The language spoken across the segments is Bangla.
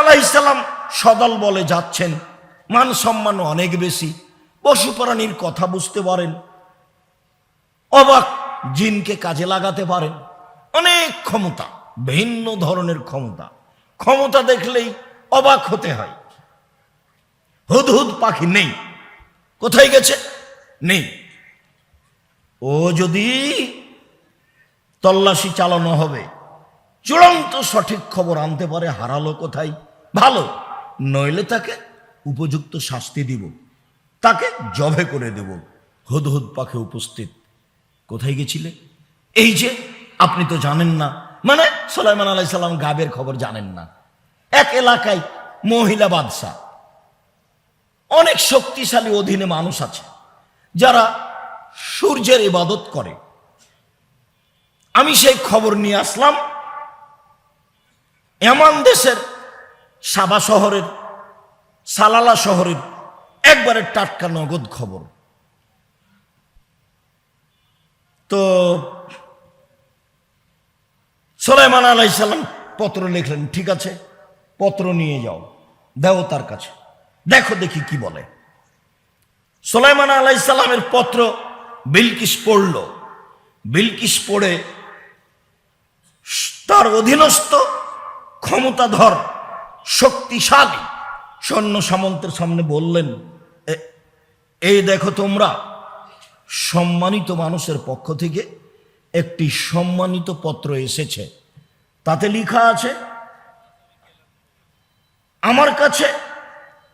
আলাইসাল্লাম সদল বলে যাচ্ছেন। মান সম্মান অনেক বেশি। পশু প্রাণীর কথা বুঝতে পারেন। অবাক জিনকে কাজে লাগাতে পারেন। অনেক ক্ষমতা, ভিন্ন ধরনের ক্ষমতা। ক্ষমতা দেখলেই অবাক হতে হয়। হুদহুদ পাখি নেই। কোথায় গেছে? নেই। ও যদি তল্লাশি চালানো হবে, চূড়ান্ত সঠিক খবর আনতে পারে, হারালো কোথায়? ভালো। নইলে তাকে উপযুক্ত শাস্তি দিব। তাকে জবে করে দেব। হুদহুদ পাখে উপস্থিত। কোথায় গেছিলে? এই যে, আপনি তো জানেন না। মানে সোলাইমান আলাইসাল্লাম গাবের খবর জানেন না। এক এলাকায় মহিলা বাদশাহ। অনেক শক্তিশালী অধীনে মানুষ আছে, যারা সূর্যের ইবাদত করে। আমি সেই খবর নিয়ে আসলাম। এমন দেশের সাবা শহরের, সালালা শহরের একবারে টাটকা নগদ খবর। তো সোলাইমান আলাইসাল্লাম পত্র লিখলেন, ঠিক আছে, পত্র নিয়ে যাও, দেও তার কাছে। দেখো দেখি কি বলে। সোলাইমান আলাইসাল্লামের পত্র বিলকিস পড়ল। বিলকিস পড়ে তার অধীনস্থ ক্ষমতাধর শক্তিশালী। সৈন্য সামন্তের সামনে বললেন, "এ- এই দেখো তোমরা, সম্মানিত মানুষের পক্ষ থেকে একটি সম্মানিত পত্র এসেছে। তাতে লেখা আছে, আমার কাছে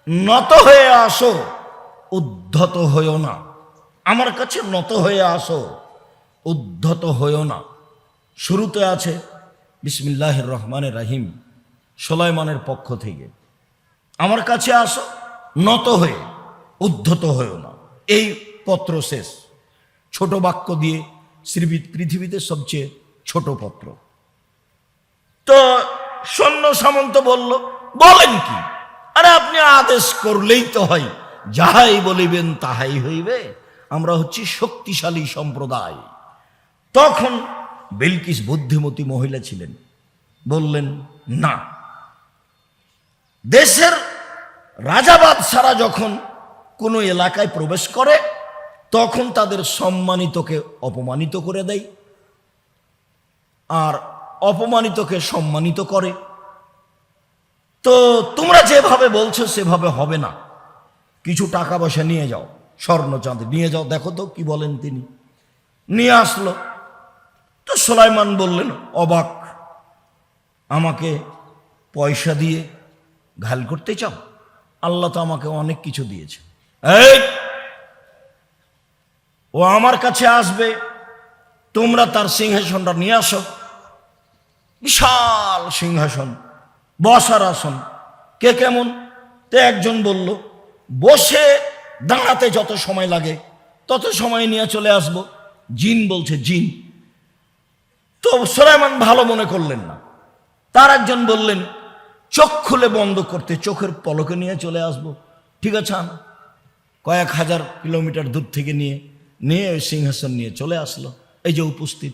নত হয়ে আসো, উদ্ধত হইও না। আমার কাছে নত হয়ে আসো, উদ্ধত হইও না। শুরুতে আছে বিসমিল্লাহ রহমানের রাহিম। সোলাইমানের পক্ষ থেকে। আমার কাছে আসো, নত হয়ে, উদ্ধত হয়েও না। এই পত্র শেষ। ছোট বাক্য দিয়ে শ্রীবি- পৃথিবীতে সবচেয়ে ছোট পত্র। তো সৈন্য সামন্ত বলল, বলেন কি? আরে আপনি আদেশ করলেই তো হয়, যাহাই বলিবেন তাহাই হইবে। আমরা হচ্ছি শক্তিশালী সম্প্রদায়। তখন বিলকিস বুদ্ধিমতী মহিলা ছিলেন। বললেন, না। দেশের রাজাবাদ সারা যখন কোনো এলাকায় প্রবেশ করে, তখন তাদের সম্মানিতকে অপমানিত করে দেয়। আর অপমানিতকে সম্মানিত করে। তো তোমরা যেভাবে বলছো, সেভাবে হবে না। কিছু টাকা পয়সা নিয়ে যাও, স্বর্ণ চাঁদ নিয়ে যাও। দেখো তো কি বলেন তিনি। নিয়ে আসলো। তো সোলাইমান বললেন, অবাক, আমাকে পয়সা দিয়ে ঘাল করতে চাও? আল্লাহ তো আমাকে অনেক কিছু দিয়েছে। এই! ও আমার কাছে আসবে তোমরা তার সিংহাসনটা নিয়ে আসো। বিশাল সিংহাসন বসার আসন। কে কেমন? তে একজন বলল বসে দাঁড়াতে যত সময় লাগে তত সময় নিয়ে চলে আসব। জিন বলছে জিন। তো সোলাইমান ভালো মনে করলেন না। তার একজন বললেন চোখ খুলে বন্ধ করতে চোখের পলকে নিয়ে চলে আসব। ঠিক আছে, আনা। কয়েক হাজার কিলোমিটার দূর থেকে নিয়ে নিয়ে ওই সিংহাসন নিয়ে চলে আসলো। এই যে উপস্থিত।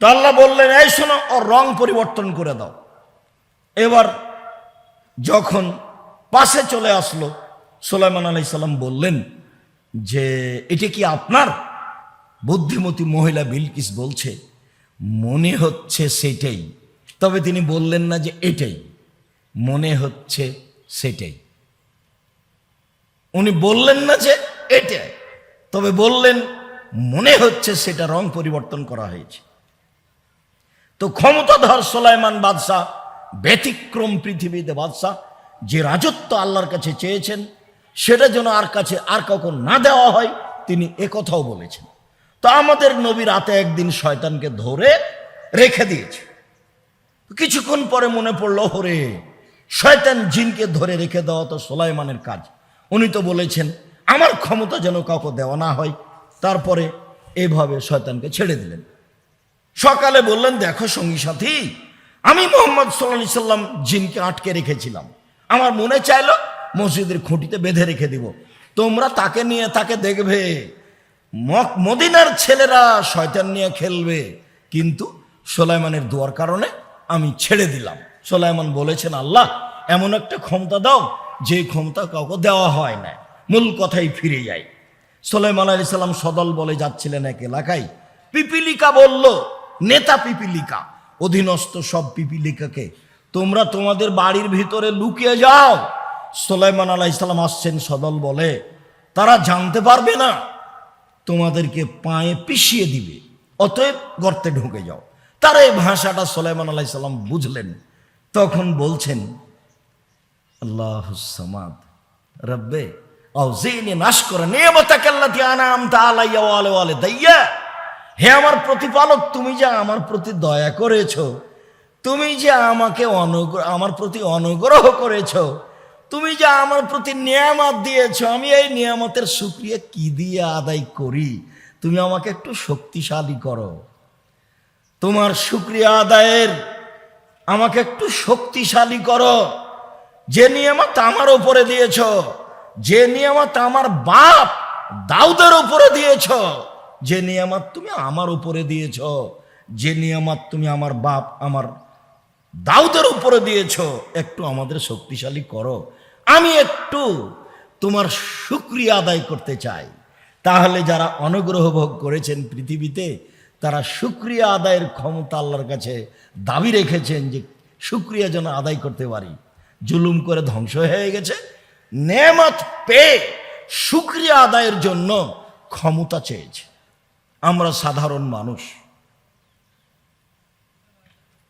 তো আল্লাহ বললেন, এই শোনো, ওর রং পরিবর্তন করে দাও। এবার যখন পাশে চলে আসলো, সোলাইমান আলাই সাল্লাম বললেন যে, এটা কি আপনার? বুদ্ধিমতী মহিলা বিলকিস বলছে, মনে হচ্ছে সেটাই। তবে তিনি বললেন না যে এটাই। মনে হচ্ছে সেটাই। উনি বললেন না যে এটাই। তবে বললেন, মনে হচ্ছে সেটা রং পরিবর্তন করা হয়েছে। তো ক্ষমতাধর সোলাইমান বাদশাহ, ব্যতিক্রম পৃথিবীতে বাদশাহ, যে রাজত্ব আল্লাহর কাছে চেয়েছেন, সেটা যেন আর কাছে, আর কাউকে না দেওয়া হয়, তিনি একথাও বলেছেন। তো আমাদের নবী রাতে একদিন শয়তানকে ধরে রেখে দিয়েছে। কিছুক্ষণ পরে মনে পড়ল হরে শয়তান জিনকে ধরে রেখে দেওয়া তো সোলাইমানের কাজ। উনি তো বলেছেন, আমার ক্ষমতা যেন কাউকে দেওয়া না হয়। তারপরে এভাবে শয়তানকে ছেড়ে দিলেন। সকালে বললেন, দেখো সঙ্গী সাথী, আমি মোহাম্মদ সাল্লা সাল্লাম জিনকে আটকে রেখেছিলাম। আমার মনে চাইলো মসজিদের খুঁটিতে বেঁধে রেখে দিব। তোমরা তাকে নিয়ে তাকে দেখবে। মদিনার ছেলেরা শয়তান নিয়ে খেলবে। কিন্তু সোলাইমানের দোয়ার কারণে আমি ছেড়ে দিলাম। সোলাইমান বলেছেন, আল্লাহ, এমন একটা ক্ষমতা দাও, যে ক্ষমতা কাউকে দেওয়া হয় না। মূল কথাই ফিরে যায় সোলাইমান আলী সাল্লাম সদল বলে যাচ্ছিলেন এক এলাকায়। পিপিলিকা বলল, নেতা পিপিলিকা, অধীনস্থ সব পিপিলিকাকে, তোমরা তোমাদের বাড়ির ভিতরে লুকিয়ে যাও। সোলাইমান আলাইসাল্লাম আসছেন, সদল বলে, তারা জানতে পারবে না, তোমাদেরকে পায়ে পিষিয়ে দিবে, অতএব গর্তে ঢুকে যাও। তার এই ভাষাটা সোলাইমান আলাইসাল্লাম বুঝলেন। তখন বলছেন আল্লাহ সামাদ, রব্বে, আউজিনি নাশ করে নিয়মতাকাল্লাতি আনামতা আলাইয়া ওয়ালে ওয়ালে দাইয়া হে আমার প্রতিপালক, তুমি যে আমার প্রতি দয়া করেছ, তুমি যে আমাকে অনুগ্রহ আমার প্রতি অনুগ্রহ করেছ, তুমি যে আমার প্রতি নিয়ামত দিয়েছ, আমি এই নিয়ামতের সুক্রিয়া কি দিয়ে আদায় করি? তুমি আমাকে একটু শক্তিশালী করো। তোমার শুক্রিয়া আদায়ের, আমাকে একটু শক্তিশালী করো। যে নিয়ামত আমার উপরে দিয়েছ, যে নিয়ামত আমার বাপ দাউদের উপরে দিয়েছ, যে নিয়ামত তুমি আমার উপরে দিয়েছ, যে নিয়ামত তুমি আমার বাপ আমার দাউদের উপরে দিয়েছ, একটু আমাদের শক্তিশালী করো। আমি একটু তোমার শুক্রিয়া আদায় করতে চাই। তাহলে যারা অনুগ্রহ ভোগ করেছেন পৃথিবীতে তারা শুক্রিয়া আদায়ের ক্ষমতা আল্লাহর কাছে দাবি রেখেছেন যে শুক্রিয়া যেন আদায় করতে পারি। জুলুম করে ধ্বংস হয়ে গেছে। নেমত পেয়ে শুক্রিয়া আদায়ের জন্য ক্ষমতা চেয়েছে। আমরা সাধারণ মানুষ।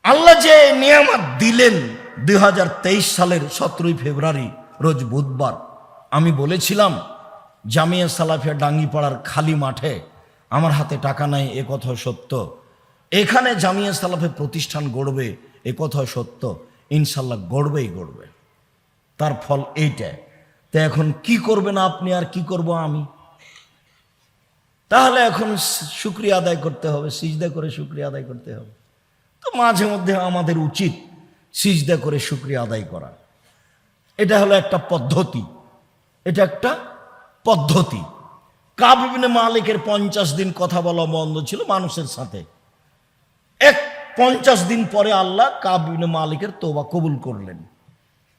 আল্লাহ যে নিয়ামত দিলেন দুই হাজার তেইশ সালের সতেরোই ফেব্রুয়ারি, রোজ বুধবার, আমি বলেছিলাম, জামিয়া সালাফিয়া ডাঙ্গিপাড়ার খালি মাঠে আমার হাতে টাকা নাই, এ কথা সত্য। এখানে জামিয়া সালাফে প্রতিষ্ঠান গড়বে, এ কথা সত্য। ইনশাল্লাহ গড়বেই গড়বে। তার ফল এইটা তো এখন কি করবেন আপনি আর কি করব আমি? তাহলে এখন শুক্রিয়া আদায় করতে হবে, সিজদা করে শুক্রিয়া আদায় করতে হবে। তো মাঝে মধ্যে আমাদের উচিত সিজদা করে শুক্রিয়া আদায় করা। এটা হলো একটা পদ্ধতি। এটা একটা পদ্ধতি। কাবিবিনে মালিকের পঞ্চাশ দিন কথা বলা বন্ধ ছিল মানুষের সাথে। এক পঞ্চাশ দিন পরে আল্লাহ কাবিবিনে মালিকের তোবা কবুল করলেন।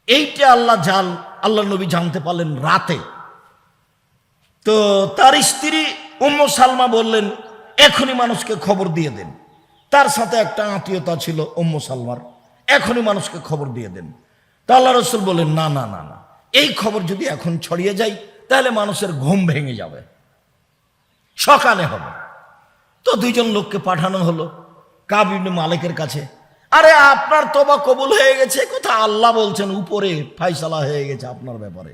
এইটা আল্লাহ জাল আল্লাহ নবী জানতে পারলেন রাতে। তো তার স্ত্রী উম্ম সালমা বললেন, এখনই মানুষকে খবর দিয়ে দেন। তার সাথে একটা আত্মীয়তা ছিল উম্ম সালমার। এখনই মানুষকে খবর দিয়ে দেন। তা আল্লাহ রসুল বললেন, না না না না। এই খবর যদি এখন ছড়িয়ে যায়, তাহলে মানুষের ঘুম ভেঙে যাবে। সকালে হবে। তো দুইজন লোককে পাঠানো হলো কাবিন মালিকের কাছে। আরে, আপনার তোবা কবুল হয়ে গেছে? কথা আল্লাহ বলছেন, উপরে ফাইসালা হয়ে গেছে আপনার ব্যাপারে।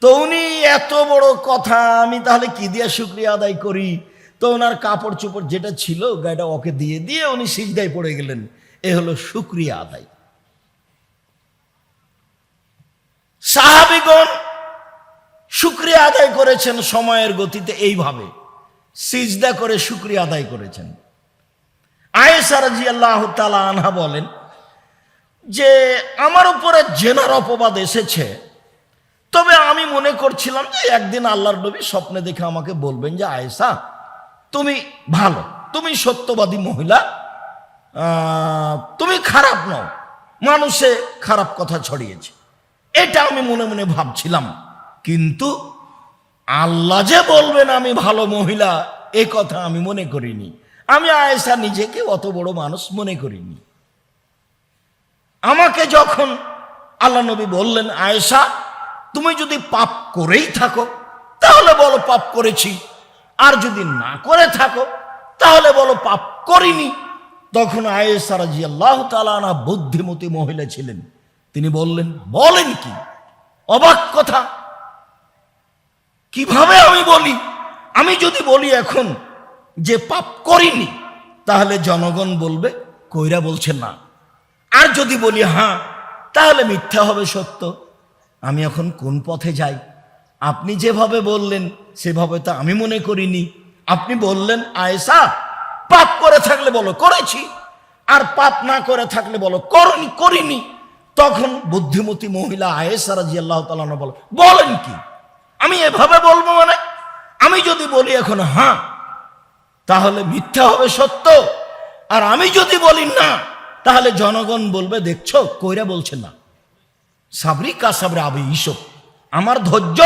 তো উনি, এত বড় কথা, আমি তাহলে কি দিয়ে শুক্রিয়া আদায় করি? তো ওনার কাপড় চোপড় যেটা ছিল গাড়িটা ওকে দিয়ে দিয়ে উনি সিজদায় পড়ে গেলেন। এ হলো শুক্রিয়া আদায়। সাহাবিগণ শুক্রিয়া আদায় করেছেন সময়ের গতিতে এইভাবে। সিজদা করে শুক্রিয়া আদায় করেছেন। আয়েসা রাজি আল্লাহ তালা আনহা বলেন যে, আমার উপরে জেনার অপবাদ এসেছে। তবে আমি মনে করছিলাম যে, একদিন আল্লাহর নবী স্বপ্নে দেখে আমাকে বলবেন যে আয়েসা তুমি ভালো, তুমি সত্যবাদী মহিলা তুমি খারাপ নও, মানুষে খারাপ কথা ছড়িয়েছে। এটা আমি মনে মনে ভাবছিলাম। কিন্তু আল্লাহ যে বলবেন আমি ভালো মহিলা, এ কথা আমি মনে করিনি। আমি আয়েশা নিজেকে অত বড় মানুষ মনে করিনি। আমাকে যখন আল্লাহ নবী বললেন, আয়েশা, তুমি যদি পাপ করেই থাকো, তাহলে বলো পাপ করেছি। আর যদি না করে থাকো, তাহলে বলো পাপ করিনি। তখন আয়েশা রাজি আল্লাহ তালানা বুদ্ধিমতী মহিলা ছিলেন। তিনি বললেন, বলেন কি? অবাক কথা। কীভাবে আমি বলি? আমি যদি বলি এখন যে পাপ করিনি, তাহলে জনগণ বলবে, কইরা বলছে না। আর যদি বলি হ্যাঁ তাহলে মিথ্যা হবে সত্য। আমি এখন কোন পথে যাই? আপনি যেভাবে বললেন, সেভাবে তো আমি মনে করিনি। আপনি বললেন, আয়েশা, পাপ করে থাকলে বলো, করেছি। আর পাপ না করে থাকলে বলো, করনি, করিনি। তখন বুদ্ধিমতী মহিলা আয়েশা রাজি আল্লাহ তালা বলো বলেন কি? আমি এভাবে বলব মানে? আমি যদি বলি এখন হ্যাঁ তাহলে মিথ্যা হবে সত্য। আর আমি যদি বলি না, তাহলে জনগণ বলবে, দেখছ, কইরা বলছে না। সাবরি কা সাবরে আবে ইসব। আমার ধৈর্য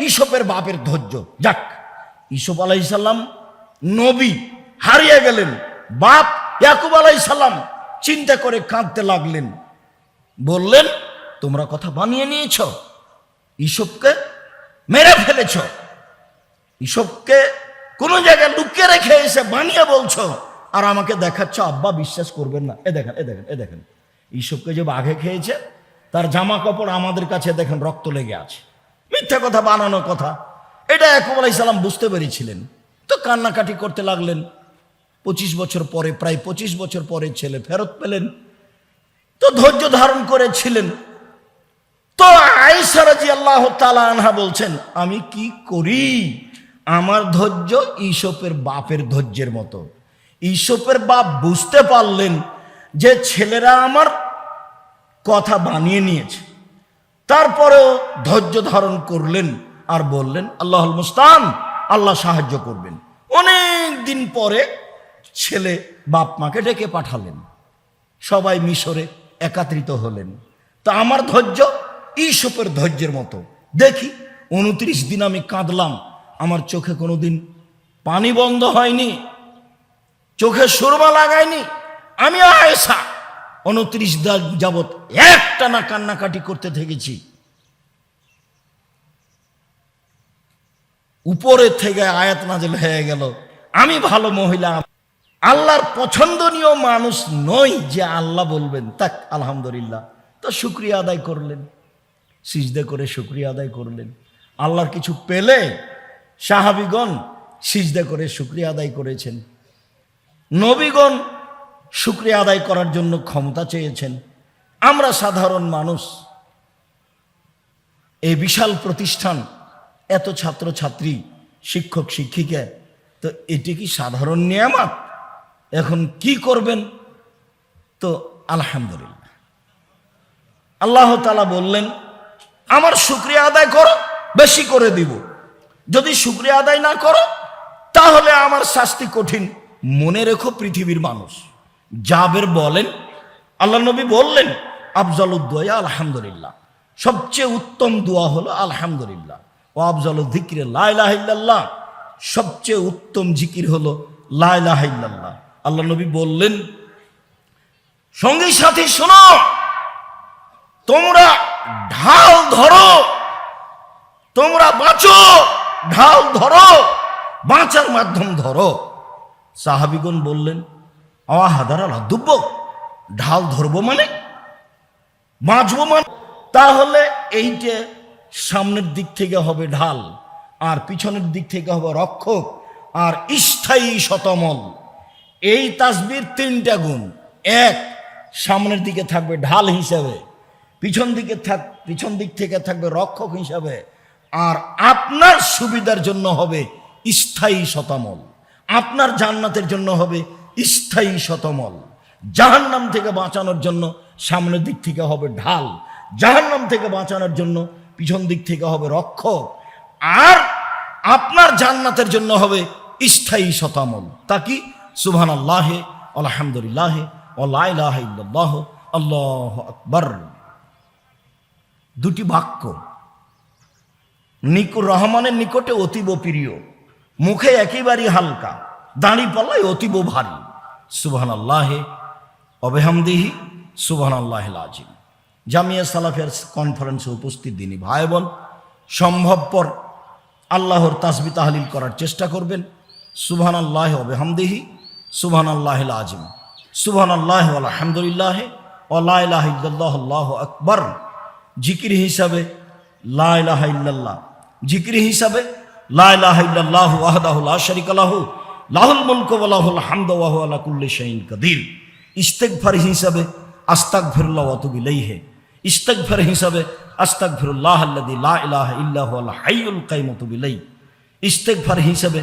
ইসবের বাপের ধৈর্য। যাক, ইসব আলাইসাল্লাম নবী হারিয়ে গেলেন। বাপ ইয়াকুব আলাইসাল্লাম চিন্তা করে কাঁদতে লাগলেন। বললেন, তোমরা কথা বানিয়ে নিয়েছ। ইসবকে মেরে ফেলেছ। ইসবকে কোনো জায়গায় লুকিয়ে রেখে এসে বানিয়ে বলছো, আর আমাকে দেখাচ্ছ, আব্বা বিশ্বাস করবেন না। এ দেখেন এ দেখেন এ দেখেন। ইসবকে যে বাঘে খেয়েছে, তার জামা কাপড় আমাদের কাছে দেখেন রক্ত লেগে আছে। মিথ্যা কথা, বানানো কথা। এটা ইয়াকুব আলাইসাল্লাম বুঝতে পেরেছিলেন। তো কান্নাকাটি করতে লাগলেন। পঁচিশ বছর পরে, প্রায় পঁচিশ বছর পরে ছেলে ফেরত পেলেন। তো ধৈর্য ধারণ করেছিলেন। তো আয়েশা রাজি আল্লাহ আনহা বলছেন, আমি কি করি? আমার ধৈর্য ঈশপের বাপের ধৈর্যের মতো। ঈশপের বাপ বুঝতে পারলেন যে ছেলেরা আমার কথা বানিয়ে নিয়েছে। তারপরেও ধৈর্য ধারণ করলেন আর বললেন আল্লাহ মুস্তান, আল্লাহ সাহায্য করবেন। অনেক দিন পরে ছেলে বাপ মাকে ডেকে পাঠালেন। সবাই মিশরে একাত্রিত হলেন। তা আমার ধৈর্য ঈশপের ধৈর্যের মতো। দেখি, উনত্রিশ দিন আমি কাঁদলাম। আমার চোখে কোনোদিন পানি বন্ধ হয়নি। চোখে সুরমা লাগায়নি। আমি আয়েশা। উনত্রিশ দিন যাবৎ একটা না কান্নাকাটি করতে থেকেছি। উপরে থেকে আয়াত নাজেল হয়ে গেল। আমি ভালো মহিলা। আল্লাহর পছন্দনীয় মানুষ নই যে আল্লাহ বলবেন। তাক, আলহামদুলিল্লাহ। তো শুক্রিয়া আদায় করলেন। সিজদে করে শুক্রিয়া আদায় করলেন। আল্লাহর কিছু পেলে সাহাবিগণ সিজদে করে শুক্রিয়া আদায় করেছেন। নবীগণ শুক্রিয়া আদায় করার জন্য ক্ষমতা চেয়েছেন। আমরা সাধারণ মানুষ, এই বিশাল প্রতিষ্ঠান, এত ছাত্র ছাত্রী শিক্ষক, শিক্ষিকা, তো এটি কি সাধারণ নিয়ামত? এখন কি করবেন? তো আলহামদুলিল্লাহ। আল্লাহ তালা বললেন আমার শুক্রিয়া আদায় করো, বেশি করে দিব। যদি শুক্রিয়া আদায় না করো, তাহলে আমার শাস্তি কঠিন। মনে রেখো পৃথিবীর মানুষ। জাবের বলেন, আল্লাহ নবী বললেন আফজাল উদ্দোয়া আলহামদুলিল্লাহ। সবচেয়ে উত্তম দোয়া হলো, আলহামদুলিল্লাহ। ও আফজাল জিকিরে লাইলাহিল্লাহ সবচেয়ে উত্তম জিকির হলো লাইলাহিল্লাহ আল্লাহ নবী বললেন, সঙ্গী সাথী শোনো, তোমরা ঢাল ধরো। তোমরা বাঁচো। ঢাল ধরো। বাঁচার মাধ্যম ধরো। সাহাবিগণ বললেন, আওয়া হাদারা লাদ্দুব্য ঢাল ধরবো মানে? বাঁচবো মানে? তাহলে এইটা সামনের দিক থেকে হবে ঢাল, আর পিছনের দিক থেকে হবে রক্ষক, আর স্থায়ী শতমল। এই তাসবির তিনটা গুণ। এক, সামনের দিকে থাকবে ঢাল হিসাবে। পিছন দিকে থাক, পিছন দিক থেকে থাকবে রক্ষক হিসাবে। আর আপনার সুবিধার জন্য হবে স্থায়ী শতামল। আপনার জান্নাতের জন্য হবে স্থায়ী শতমল। জাহান্নাম থেকে বাঁচানোর জন্য সামনের দিক থেকে হবে ঢাল। জাহান্নাম থেকে বাঁচানোর জন্য পিছন দিক থেকে হবে রক্ষক। আর আপনার জান্নাতের জন্য হবে স্থায়ী শতামল। তা কি? সুবহান আল্লাহে আলহামদুলিল্লাহ আল্লাহ আকবর। দুটি বাক্য। নিকুর রহমানের নিকটে অতীব প্রিয়, মুখে একেবারেই হালকা, দাঁড়ি পাল্লায় অতীব ভারী। সুবহান আল্লাহে অবেহামদিহি সুবহান আল্লাহ আজিম জামিয়া সালাফের কনফারেন্সে উপস্থিত দিনী ভাই বোন সম্ভবপর আল্লাহর তাসবি তাহলিল করার চেষ্টা করবেন। সুবহান আল্লাহ অবেহামদিহি সুবহান আল্লাহ আজিম সুবহান আল্লাহ আলহামদুলিল্লাহ আল্লাহ আকবর। জিকির হিসাবে লাহ জিকির হিসাবে লাহ ওয়াহদাহুল্লাহ শরিক আলাহু লাহুল মুলক ওয়ালাহুল হামদ ওয়াহু আলা কুল্লি শাইইন কাদির। ইস্তেগফার হিসাবে, আস্তাগফিরুল্লাহ ওয়া তুবু ইলাইহি। ইস্তেগফার হিসাবে, আস্তাগফিরুল্লাহ আল্লাযী লা ইলাহা ইল্লা হুয়াল হাইয়ুল কাইয়ুম ওয়া তুবু ইলাইহি। ইস্তেগফার হিসাবে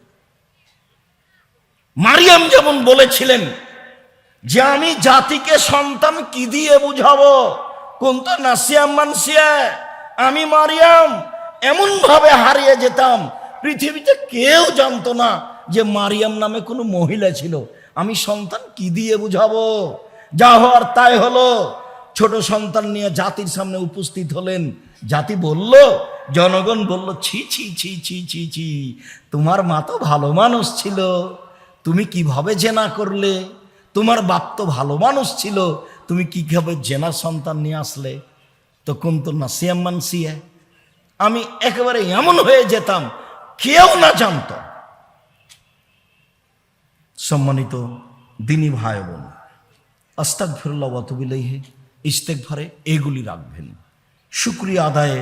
মারিয়াম যেমন বলেছিলেন যে আমি জাতিকে সন্তান কি দিয়ে বুঝাবো? কোন তো নাসিয়াম মানসিয়া, আমি মারিয়াম এমন ভাবে হারিয়ে যেতাম। পৃথিবীতে কেউ জানতো না যে মারিয়াম নামে কোনো মহিলা ছিল। আমি সন্তান কি দিয়ে বুঝাবো? যা হওয়ার তাই হলো। ছোট সন্তান নিয়ে জাতির সামনে উপস্থিত হলেন। জাতি বলল, জনগণ বলল, ছি ছি ছি ছি ছি ছি। তোমার মা তো ভালো মানুষ ছিল। তুমি কীভাবে জেনা করলে? তোমার বাপ তো ভালো মানুষ ছিল, তুমি কীভাবে জেনা সন্তান নিয়ে আসলে? তো কোন তো না সিয়াম্মান সিয়া আমি একেবারে এমন হয়ে যেতাম, কেউ না জানত। সম্মানিত দিনী ভাই বোন আস্তাক ফিরুল্লাহ ওয়াতুবিল্লাহে ইস্তেক ভরে এগুলি রাখবেন। শুক্রিয়া আদায়ে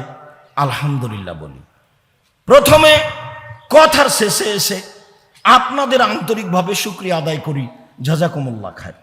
আলহামদুলিল্লাহ বলি। প্রথমে কথার শেষে এসে আপনাদের আন্তরিকভাবে শুক্রিয়া আদায় করি। জাজাকুমুল্লাহ খায়